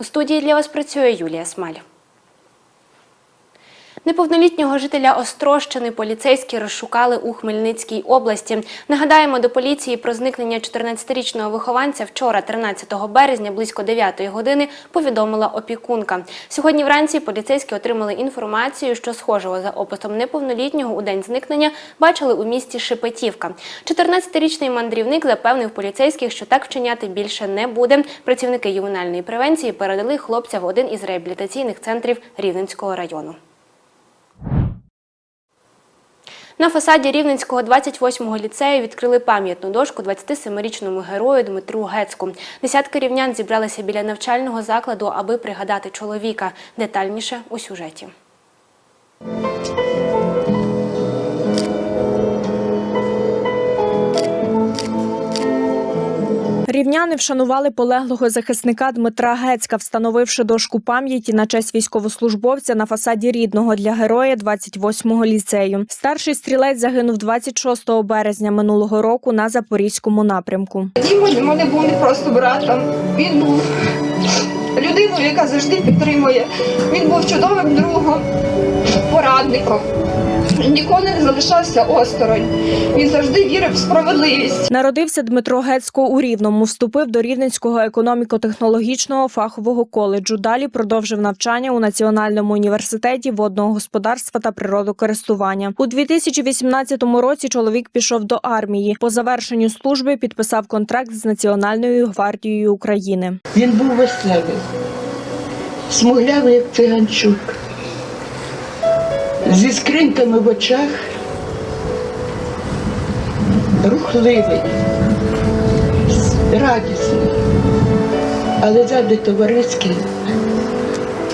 У студії для вас працює Юлія Смаль. Неповнолітнього жителя Острощини поліцейські розшукали у Хмельницькій області. Нагадаємо, до поліції про зникнення 14-річного вихованця вчора, 13 березня, близько 9 години, повідомила опікунка. Сьогодні вранці поліцейські отримали інформацію, що схожого за описом неповнолітнього у день зникнення бачили у місті Шепетівка. 14-річний мандрівник запевнив поліцейських, що так вчиняти більше не буде. Працівники ювенальної превенції передали хлопця в один із реабілітаційних центрів Рівненського району. На фасаді Рівненського 28-го ліцею відкрили пам'ятну дошку 27-річному герою Дмитру Гецьку. Десятки рівнян зібралися біля навчального закладу, аби пригадати чоловіка. Детальніше у сюжеті. Рівняни вшанували полеглого захисника Дмитра Гецька, встановивши дошку пам'яті на честь військовослужбовця на фасаді рідного для героя 28-го ліцею. Старший стрілець загинув 26 березня минулого року на запорізькому напрямку. Діма для мене був не просто братом. Він був людиною, яка завжди підтримує. Він був чудовим другом, порадником. Ніколи не залишався осторонь. Він завжди вірив в справедливість. Народився Дмитро Гецько у Рівному, вступив до Рівненського економіко-технологічного фахового коледжу. Далі продовжив навчання у Національному університеті водного господарства та природокористування. У 2018 році чоловік пішов до армії. По завершенню служби підписав контракт з Національною гвардією України. Він був веселий, смуглявий, як циганчук, зі скриньками в очах, рухливий, радісний, але завжди товариський,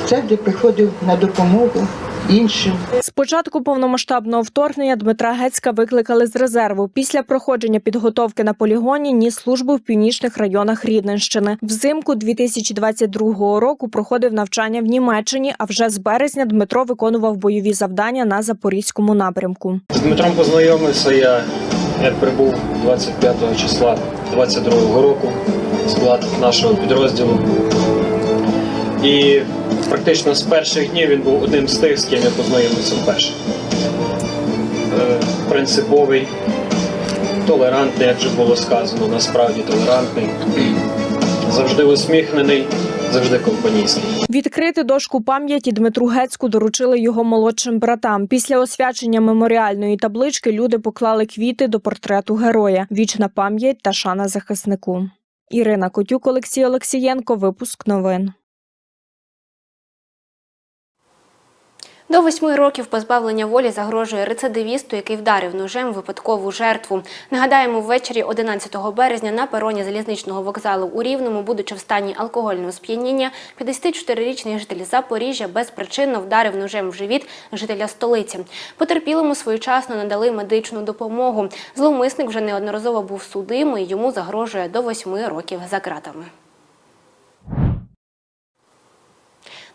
завжди приходив на допомогу іншим. Початку повномасштабного вторгнення Дмитра Гецька викликали з резерву. Після проходження підготовки на полігоні ніс службу в північних районах Рівненщини. Взимку 2022 року проходив навчання в Німеччині. А вже з березня Дмитро виконував бойові завдання на запорізькому напрямку. З Дмитром познайомився я, як прибув 25 числа 22 року склад нашого підрозділу. І практично з перших днів він був одним з тих, з ким я познайомився вперше. Е, Принциповий, толерантний, як вже було сказано, насправді толерантний, завжди усміхнений, завжди компанійський. Відкрити дошку пам'яті Дмитру Гецьку доручили його молодшим братам. Після освячення меморіальної таблички люди поклали квіти до портрету героя. Вічна пам'ять та шана захиснику. Ірина Котюк, Олексій Олексієнко. Випуск новин. До восьми років позбавлення волі загрожує рецидивісту, який вдарив ножем випадкову жертву. Нагадаємо, ввечері 11 березня на пероні залізничного вокзалу у Рівному, будучи в стані алкогольного сп'яніння, 54-річний житель Запоріжжя безпричинно вдарив ножем в живіт жителя столиці. Потерпілому своєчасно надали медичну допомогу. Зловмисник вже неодноразово був судимий, йому загрожує до восьми років за ґратами.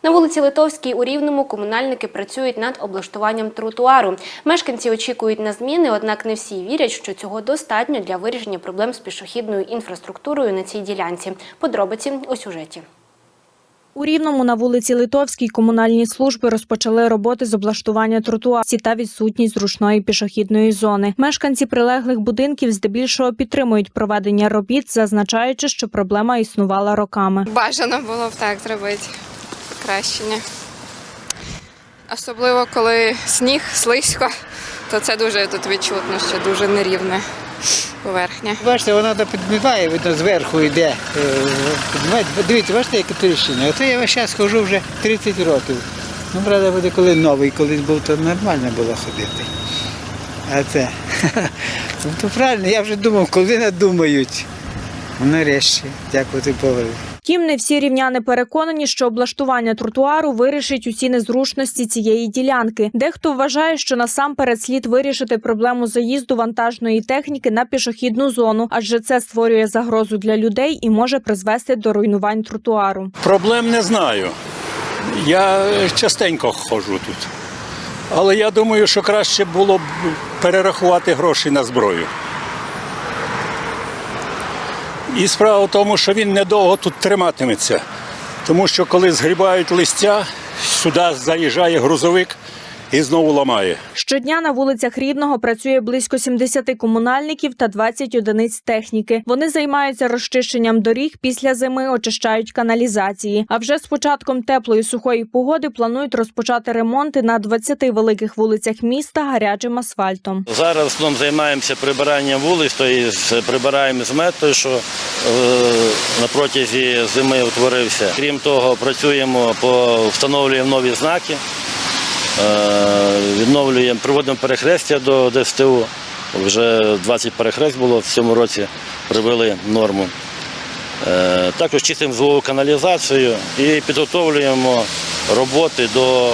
На вулиці Литовській у Рівному комунальники працюють над облаштуванням тротуару. Мешканці очікують на зміни, однак не всі вірять, що цього достатньо для вирішення проблем з пішохідною інфраструктурою на цій ділянці. Подробиці у сюжеті. У Рівному на вулиці Литовській комунальні служби розпочали роботи з облаштування тротуарів та відсутність зручної пішохідної зони. Мешканці прилеглих будинків здебільшого підтримують проведення робіт, зазначаючи, що проблема існувала роками. Бажано було б так зробити покращення. Особливо коли сніг, слизько, то це дуже тут відчутно, що дуже нерівна поверхня. Бачите, вона підмітає, видно, зверху йде. е. Дивіться, бачите, яке тріщина. Оце я весь час хожу вже 30 років. Ну, правда, буде коли новий, колись був, то нормально було ходити. А це. Ну, то правильно, я вже думав, коли надумають. Ну, Нарешті, дякувати Богу. Втім, не всі рівняни переконані, що облаштування тротуару вирішить усі незручності цієї ділянки. Дехто вважає, що насамперед слід вирішити проблему заїзду вантажної техніки на пішохідну зону, адже це створює загрозу для людей і може призвести до руйнувань тротуару. Проблем не знаю. Я частенько ходжу тут. Але я думаю, що краще було б перерахувати гроші на зброю. І справа в тому, що він недовго тут триматиметься. Тому що коли згрібають листя, сюди заїжджає грузовик і знову ламає. Щодня на вулицях Рівного працює близько 70 комунальників та 20 одиниць техніки. Вони займаються розчищенням доріг після зими, очищають каналізації. А вже з початком теплої сухої погоди планують розпочати ремонти на 20 великих вулицях міста гарячим асфальтом. Зараз в займаємося прибиранням вулиць, тобто прибираємо змет, той, що е, на протязі зими утворився. Крім того, працюємо по встановлюємо нові знаки, відновлюємо, приводимо перехрестя до ДСТУ. Вже 20 перехрест було в цьому році, привели норму. Е, Також чистимо злову каналізацію і підготовлюємо роботи до, е,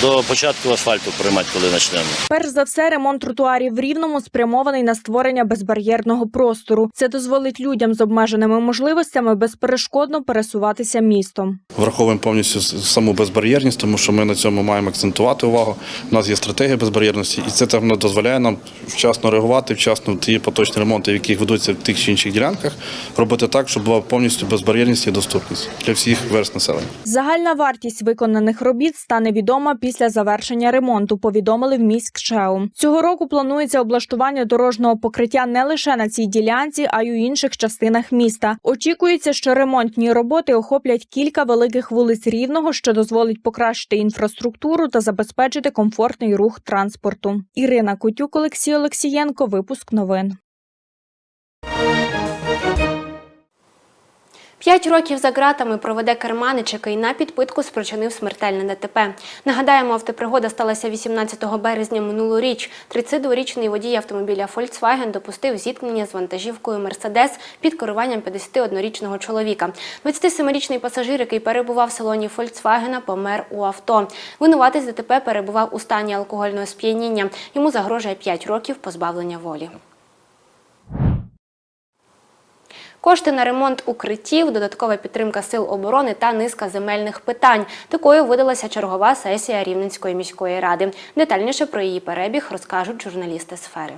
до початку асфальту приймати, коли почнемо. Перш за все, ремонт тротуарів в Рівному спрямований на створення безбар'єрного простору. Це дозволить людям з обмеженими можливостями безперешкодно пересуватися містом. Враховуємо повністю саму безбар'єрність, тому що ми на цьому маємо акцентувати увагу. У нас є стратегія безбар'єрності, і це там дозволяє нам вчасно реагувати, вчасно ті поточні ремонти, які ведуться в тих чи інших ділянках, робити так, щоб була повністю безбар'єрність і доступність для всіх верст населення. Загальна вартість виконаних робіт стане відома після завершення ремонту. Повідомили в міськшеу. Цього року планується облаштування дорожнього покриття не лише на цій ділянці, а й у інших частинах міста. Очікується, що ремонтні роботи охоплять кілька великих вулиць рівного, що дозволить покращити інфраструктуру та забезпечити комфортний рух транспорту. Ірина Кутюк, Олексій Олексієнко. Випуск новин. П'ять років за ґратами проведе керманич, який на підпитку спричинив смертельне ДТП. Нагадаємо, автопригода сталася 18 березня минулоріч. 32-річний водій автомобіля Volkswagen допустив зіткнення з вантажівкою Мерседес під керуванням 51-річного чоловіка. 27-річний пасажир, який перебував в салоні Volkswagen, помер у авто. Винуватець ДТП перебував у стані алкогольного сп'яніння. Йому загрожує 5 років позбавлення волі. Кошти на ремонт укриттів, додаткова підтримка сил оборони та низка земельних питань. Такою видалася чергова сесія Рівненської міської ради. Детальніше про її перебіг розкажуть журналісти сфери.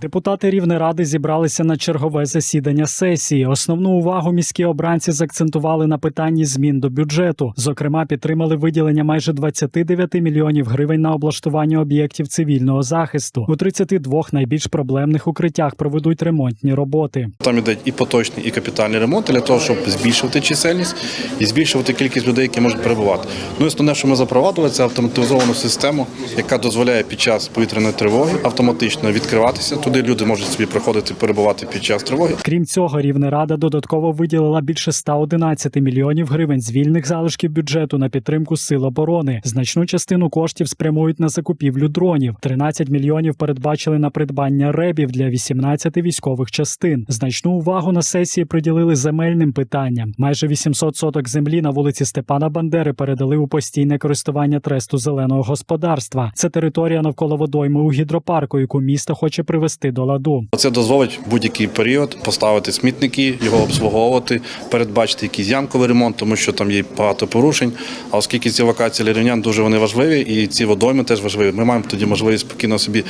Депутати Рівнеради зібралися на чергове засідання сесії. Основну увагу міські обранці закцентували на питанні змін до бюджету. Зокрема, підтримали виділення майже 29 мільйонів гривень на облаштування об'єктів цивільного захисту. У 32 найбільш проблемних укриттях проведуть ремонтні роботи. Там ідуть і поточні, і капітальні ремонти для того, щоб збільшувати чисельність і збільшувати кількість людей, які можуть перебувати. Ну і основне, що ми запровадили, це автоматизовану систему, яка дозволяє під час повітряної тривоги автоматично відкриватися. Туди люди можуть собі приходити перебувати під час тривоги. Крім цього, Рівнерада додатково виділила більше 111 мільйонів гривень з вільних залишків бюджету на підтримку сил оборони. Значну частину коштів спрямують на закупівлю дронів. 13 мільйонів передбачили на придбання ребів для 18 військових частин. Значну увагу на сесії приділили земельним питанням. Майже 800 соток землі на вулиці Степана Бандери передали у постійне користування тресту зеленого господарства. Це територія навколо водойми у гідропарку, яку місто хоче привести до ладу. Це дозволить будь-який період поставити смітники, його обслуговувати, передбачити якийсь ямковий ремонт, тому що там є багато порушень. А оскільки ці локації для рівнян дуже вони важливі, і ці водойми теж важливі, ми маємо тоді можливість спокійно собі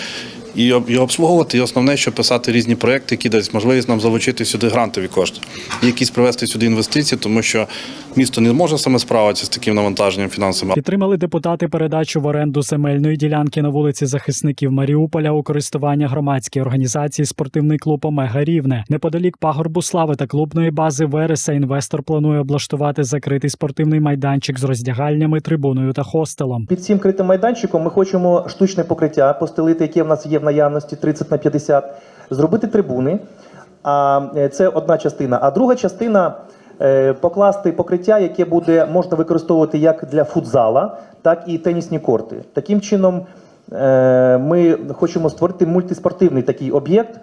і і обслуговувати. І основне, що писати різні проекти, які дасть можливість нам залучити сюди грантові кошти, і якісь привести сюди інвестиції, тому що місто не може саме справитися з таким навантаженням фінансовим. Підтримали депутати передачу в оренду земельної ділянки на вулиці захисників Маріуполя у користування громадській організації спортивний клуб Омега Рівне. Неподалік пагорбу слави та клубної бази Вереса інвестор планує облаштувати закритий спортивний майданчик з роздягальнями, трибуною та хостелом. Під цим критим майданчиком ми хочемо штучне покриття постелити, яке в нас є наявності 30 на 50, зробити трибуни. А е, це одна частина. А друга частина е, покласти покриття, яке буде можна використовувати як для футзала, так і тенісні корти. Таким чином, е, ми хочемо створити мультиспортивний такий об'єкт.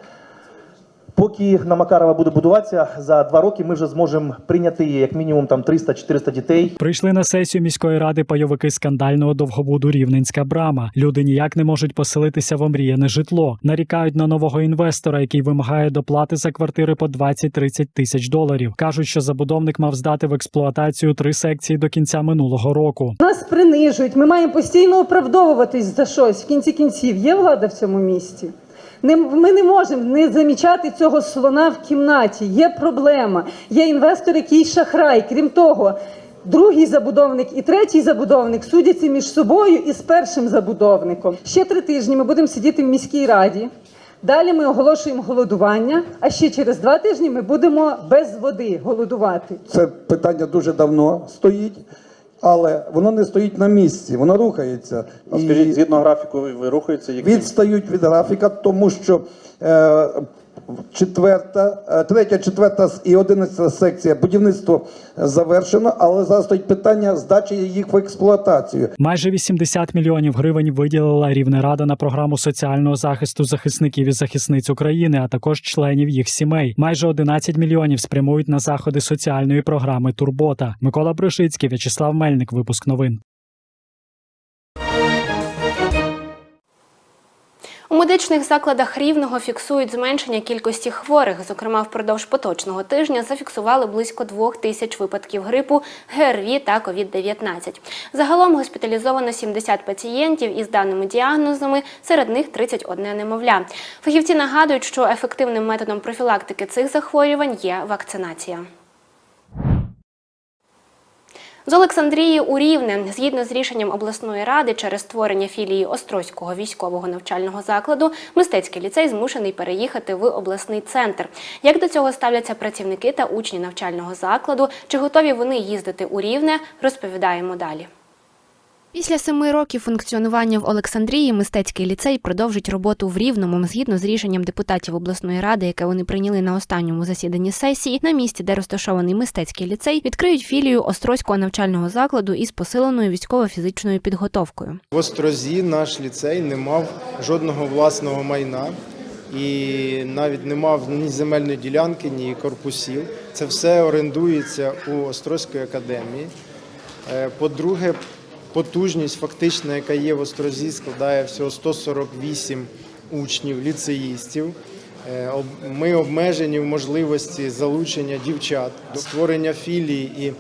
Поки на Макарова буде будуватися, за два роки ми вже зможемо прийняти як мінімум там 300-400 дітей. Прийшли на сесію міської ради пайовики скандального довгобуду Рівненська брама. Люди ніяк не можуть поселитися в омріяне житло. Нарікають на нового інвестора, який вимагає доплати за квартири по 20-30 тисяч доларів. кажуть, що забудовник мав здати в експлуатацію три секції до кінця минулого року. Нас принижують. Ми маємо постійно оправдовуватись за щось. В кінці кінців є влада в цьому місті. Ми не можемо не замічати цього слона в кімнаті. Є проблема. Є інвестор, який шахрай. Крім того, другий забудовник і третій забудовник судяться між собою і з першим забудовником. Ще три тижні ми будемо сидіти в міській раді. Далі ми оголошуємо голодування, а ще через два тижні ми будемо без води голодувати. Це питання дуже давно стоїть, але воно не стоїть на місці, воно рухається. А скажіть, згідно графіку, ви рухаєтеся як відстають від графіка, тому що е, четверта, е, третя, четверта і одинадцята секція будівництво завершено, але зараз стоїть питання здачі їх в експлуатацію. Майже 80 мільйонів гривень виділила Рівнерада на програму соціального захисту захисників і захисниць України, а також членів їх сімей. Майже 11 мільйонів спрямують на заходи соціальної програми Турбота. Микола Бришицький, В'ячеслав Мельник. Випуск новин. Медичних закладах рівного фіксують зменшення кількості хворих. Зокрема, впродовж поточного тижня зафіксували близько двох тисяч випадків грипу, ГРВІ та COVID-19. Загалом госпіталізовано 70 пацієнтів із даними діагнозами, серед них 31 немовля. Фахівці нагадують, що ефективним методом профілактики цих захворювань є вакцинація. З Олександрії у Рівне, згідно з рішенням обласної ради через створення філії Острозького військового навчального закладу, мистецький ліцей змушений переїхати в обласний центр. Як до цього ставляться працівники та учні навчального закладу? Чи готові вони їздити у Рівне? Розповідаємо далі. Після семи років функціонування в Олександрії мистецький ліцей продовжить роботу в Рівному згідно з рішенням депутатів обласної ради, яке вони прийняли на останньому засіданні сесії. На місці, де розташований мистецький ліцей, відкриють філію Острозького навчального закладу із посиленою військово-фізичною підготовкою. В Острозі наш ліцей не мав жодного власного майна і навіть не мав ні земельної ділянки, ні корпусів. Це все орендується у Острозької академії. Е, По-друге, потужність фактична, яка є в Острозі, складає всього 148 учнів, ліцеїстів. Е, Ми обмежені в можливості залучення дівчат, створення філії і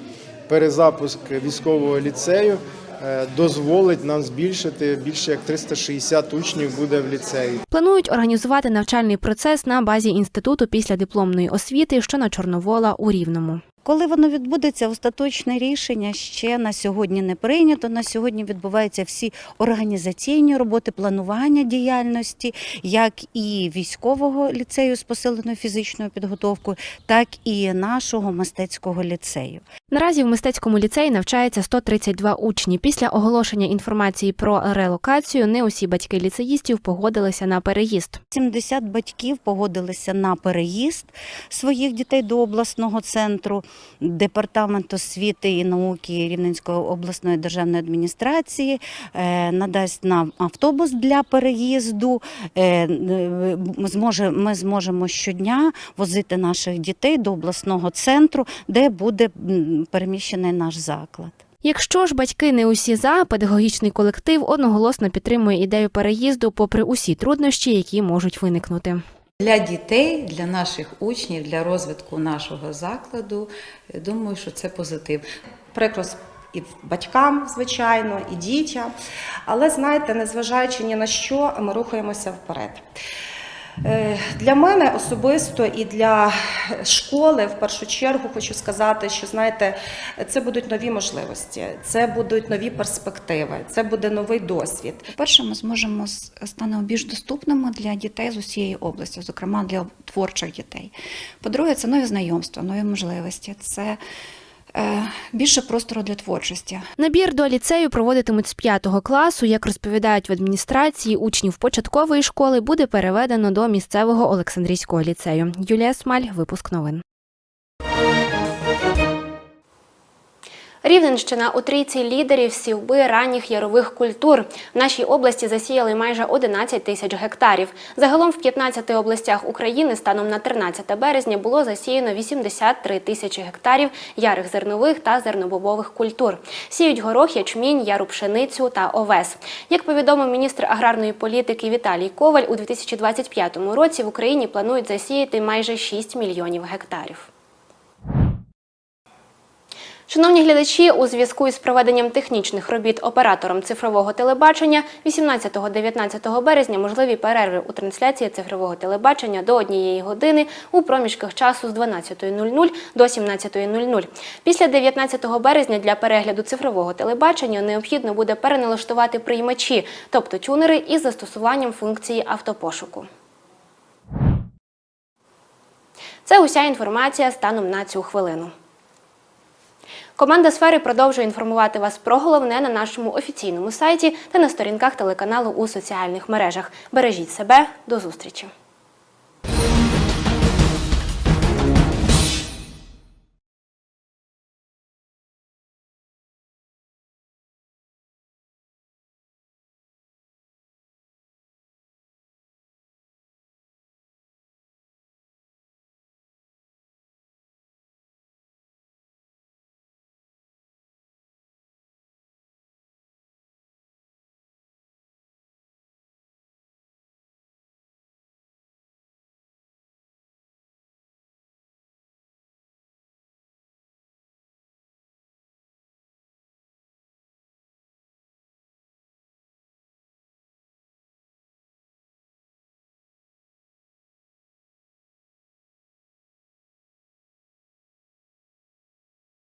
перезапуск військового ліцею е, дозволить нам збільшити більше як 360 учнів буде в ліцеї. Планують організувати навчальний процес на базі інституту після дипломної освіти, що на Чорновола у Рівному. Коли воно відбудеться, остаточне рішення ще на сьогодні не прийнято. На сьогодні відбуваються всі організаційні роботи, планування діяльності, як і військового ліцею з посиленою фізичною підготовкою, так і нашого мистецького ліцею. Наразі в мистецькому ліцеї навчається 132 учні. Після оголошення інформації про релокацію не усі батьки ліцеїстів погодилися на переїзд. 70 батьків погодилися на переїзд своїх дітей до обласного центру. Департамент освіти і науки Рівненської обласної державної адміністрації е, надасть нам автобус для переїзду. Е, ми зможемо щодня возити наших дітей до обласного центру, де буде переміщений наш заклад. Якщо ж батьки не усі за, педагогічний колектив одноголосно підтримує ідею переїзду, попри усі труднощі, які можуть виникнути. Для дітей, для наших учнів, для розвитку нашого закладу, думаю, що це позитив. Прикрос і батькам, звичайно, і дітям. Але знаєте, незважаючи ні на що, ми рухаємося вперед. Е, Для мене особисто і для школи в першу чергу хочу сказати, що знаєте, це будуть нові можливості, це будуть нові перспективи, це буде новий досвід. По-перше, ми зможемо станемо більш доступними для дітей з усієї області, зокрема для творчих дітей. По-друге, це нові знайомства, нові можливості, це більше простору для творчості. Набір до ліцею проводитимуть з 5 класу. Як розповідають в адміністрації, учнів початкової школи буде переведено до місцевого Олександрійського ліцею. Юлія Смаль, випуск новин. Рівненщина у трійці лідерів сівби ранніх ярових культур. В нашій області засіяли майже 11 тисяч гектарів. Загалом в 15 областях України станом на 13 березня було засіяно 83 тисячі гектарів ярих зернових та зернобобових культур. Сіють горох, ячмінь, яру пшеницю та овес. Як повідомив міністр аграрної політики Віталій Коваль, у 2025 році в Україні планують засіяти майже 6 мільйонів гектарів. Шановні глядачі, у зв'язку із проведенням технічних робіт оператором цифрового телебачення 18-19 березня можливі перерви у трансляції цифрового телебачення до однієї години у проміжках часу з 12.00 до 17.00. Після 19 березня для перегляду цифрового телебачення необхідно буде переналаштувати приймачі, тобто тюнери із застосуванням функції автопошуку. Це уся інформація станом на цю хвилину. Команда сфери продовжує інформувати вас про головне на нашому офіційному сайті та на сторінках телеканалу у соціальних мережах. Бережіть себе, до зустрічі!